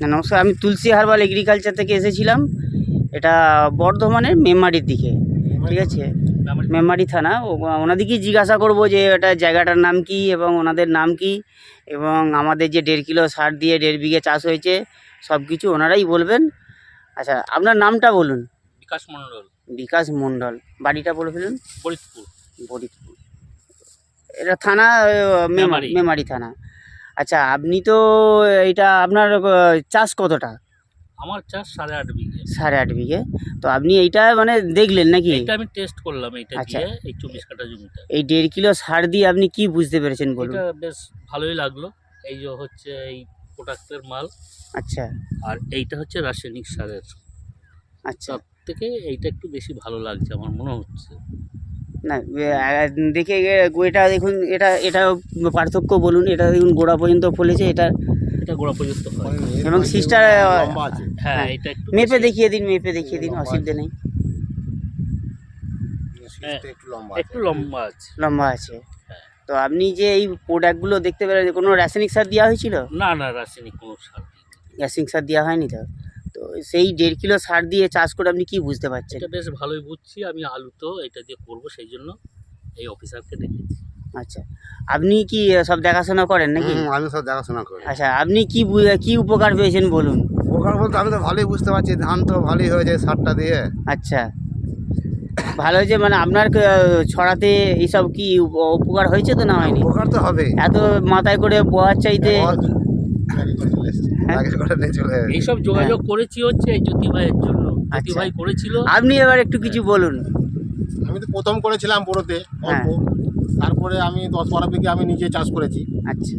হ্যাঁ নমস্কার আমি তুলসী হারবাল এগ্রিকালচার থেকে এসেছিলাম। এটা বর্ধমানের মেমারির দিকে ঠিক আছে? মেমারি থানা। ওনাদেরকেই জিজ্ঞাসা করব যে এটা জায়গাটার নাম কি এবং ওনাদের নাম কি এবং আমাদের যে দেড় কিলো সার দিয়ে দেড় বিঘে চাষ হয়েছে সব কিছু ওনারাই বলবেন। আচ্ছা আপনার নামটা বলুন। বিকাশ মণ্ডল। বিকাশ মণ্ডল। বাড়িটা বলে ফেলুন। ফরিদপুর। ফরিদপুর। এটা থানা মেমারি। মেমারি থানা। আচ্ছা আপনি তো এটা আপনার চাষ কতটা? আমার চাষ সাড়ে আট বিঘে। সাড়ে আট বিঘে। তো আপনি এইটা মানে দেখলেন নাকি? এটা আমি টেস্ট করলাম এটা আচ্ছা। দিয়ে এই চব্বিশ কাঠা জমিটা। এই দেড় কিলো সার দিয়ে আপনি কি বুঝতে পেরেছেন বলুন? এটা বেশ ভালোই লাগল। এই যে হচ্ছে এই প্রোডাক্টের মাল। আচ্ছা। আর এইটা হচ্ছে রাসায়নিক সারের। আচ্ছা। সব থেকে এইটা একটু বেশি ভালো লাগছে আমার মনে হচ্ছে। না দেখে এটা দেখুন এটা এটা পার্থক্য বলুন এটা দেখুন গোড়া পর্যন্ত ফলেছে এটা এটা গোড়া পর্যন্ত এবং সিস্টার হ্যাঁ হ্যাঁ। এটা মেপে দেখিয়ে দিন মেপে দেখিয়ে দিন অসুবিধা নেই। একটু লম্বা একটু লম্বা আছে। লম্বা আছে। হ্যাঁ। তো আপনি যে এই প্রোডাক্টগুলো দেখতে পেলেন কোনো রাসায়নিক সার দেওয়া হয়েছিল? না না রাসায়নিক কোনো সার রাসায়নিক সার দেওয়া হয়নি তো? সেই দেড় কিলো সার দিয়ে চাষ করে আপনি কি বুঝতে পারছেন? এটা বেশ ভালোই বুঝছি। আমি আলু তো এটা দিয়ে করব সেই জন্য এই অফিসারকে ডেকেছি আচ্ছা। আপনি কি সব দেখাশোনা করেন নাকি? আমি সব দেখাশোনা করি। আচ্ছা আপনি কি কি উপকার পেয়েছেন বলুন? উপকার বলতে আমি তো ভালোই বুঝতে পারছি। ধান তো ভালোই হয়েছে সারটা দিয়ে। আচ্ছা। ভালো হয়েছে মানে আপনার ছড়াতে এইসব কি উপ- উপকার হয়েছে তো না হয়নি? উপকার তো হবে এত মাথায় করে বোয়ার চাইতে এইসব যোগাযোগ করেছি হচ্ছে এই জ্যোতি ভাইয়ের জন্য। জ্যোতি হ্যাঁ। আচ্ছা। ভাই করেছিল। আপনি এবার একটু কিছু বলুন। আমি তো প্রথম করেছিলাম বড়োতে অল্প। হ্যাঁ। তারপরে আমি দশ বারো বিঘে আমি নিজে চাষ করেছি। আচ্ছা।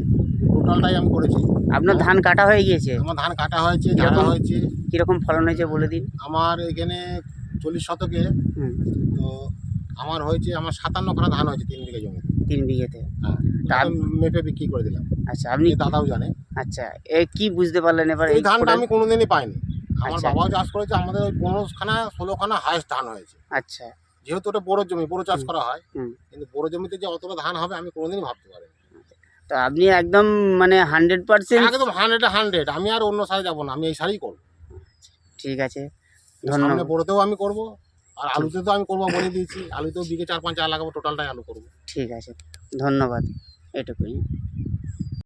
টোটালটাই আমি করেছি। আপনার ধান কাটা হয়ে গিয়েছে? আমার ধান কাটা হয়েছে ঝাড়া কীরকম? হয়েছে। কীরকম ফলন হয়েছে বলে দিন। আমার এখানে চল্লিশ শতকে তো আমার হয়েছে আমার সাতান্ন খানা ধান হয়েছে তিন বিঘে জমি তিন বিঘেতে। হ্যাঁ। মেপে বিক্রি করে দিলাম। আচ্ছা আপনি দাদাও জানে। আচ্ছা এ কি বুঝতে পারলেন এবার এই ধানটা আমি কোনোদিনই পাইনি। আমার আচ্ছা। বাবাও চাষ করেছে আমাদের ওই পনেরো খানা ষোলো খানা হায়েস্ট ধান হয়েছে। আচ্ছা। যেহেতু ওটা বড় জমি বড় চাষ করা হয়। কিন্তু বড় জমিতে যে অতটা ধান হবে আমি কোনোদিনই ভাবতে পারিনি। তো আপনি একদম মানে হান্ড্রেড পার্সেন্ট একদম হান্ড্রেড হান্ড্রেড আমি আর অন্য সারে যাব না আমি এই সারেই করব। ঠিক আছে ধন্যবাদ। বড়তেও আমি করব। আর আলুতে তো আমি করব বলে দিয়েছি। আলুতেও বিঘে চার পাঁচ চার লাগাবো টোটালটাই আলু করব। ঠিক আছে। ধন্যবাদ। এটুকুই।